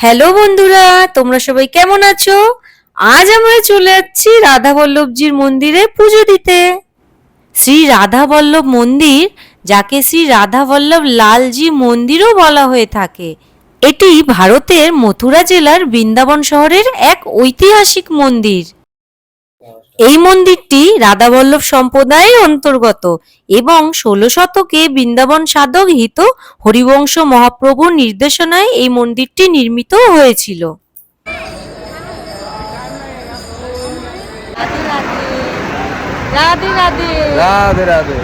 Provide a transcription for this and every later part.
Hello বন্ধুরা, তোমরা সবাই কেমন আছো? আজ আমরা চলে যাচ্ছি রাধা বল্লভজির মন্দিরে পুজো দিতে। শ্রী রাধা বল্লভ মন্দির, যাকে শ্রী রাধা বল্লভ লালজি মন্দিরও বলা হয়ে থাকে, এটি ভারতের মথুরা জেলার বৃন্দাবন শহরের এক ঐতিহাসিক মন্দির। এই মন্দিরটি রাধাবল্লভ সম্প্রদায়ের অন্তর্গত এবং ষোলো শতকে বৃন্দাবন সাধক হিত হরিবংশ মহাপ্রভুর নির্দেশনায় এই মন্দিরটি নির্মিত হয়েছিল। রাধে রাধে। রাধে রাধে।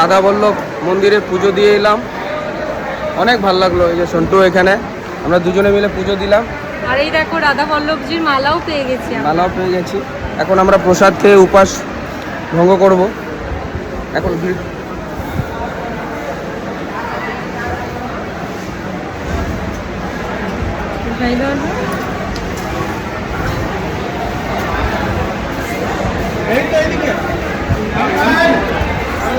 রাধা বল্লভ মন্দিরে পুজো দিয়ে এলাম। অনেক ভালো লাগল এই যে সন্টু এখানে। আমরা দুজনে মিলে পুজো দিলাম। আর এই দেখো রাধা বল্লভজির মালাও পেয়ে গেছি মালাও পেয়ে গেছি। এখন আমরা প্রসাদ খেয়ে উপাস ভঙ্গ করব। এখন ভিড়।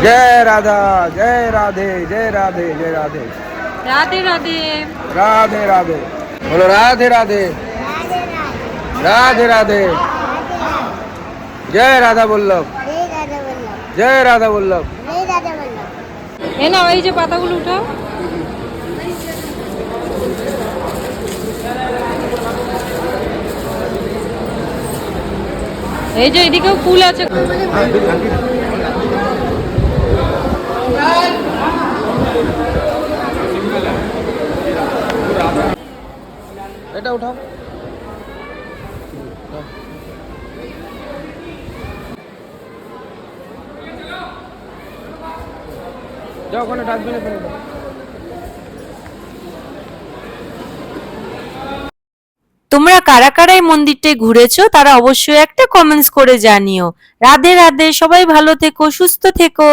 জয় রাধা জয় রাধে জয় রাধে জয় রাধে। রাধে রাধে। রাধে রাধে। বলো রাধে রাধে। রাধে রাধে। জয় রাধা বল্লভ। জয় রাধা বল্লভ। এ না এই যে পাতাগুলো উঠাও। এই যে এদিকেও ফুল আছে। এটা উঠাও। যাও, ওখানে ডাস্টবিনে ফেলে দাও। তোমরা কারা কারা এই মন্দিরটায় ঘুরেছো তারা অবশ্যই একটা কমেন্টস করে জানিও। রাধে রাধে, সবাই ভালো থেকো, সুস্থ থেকো।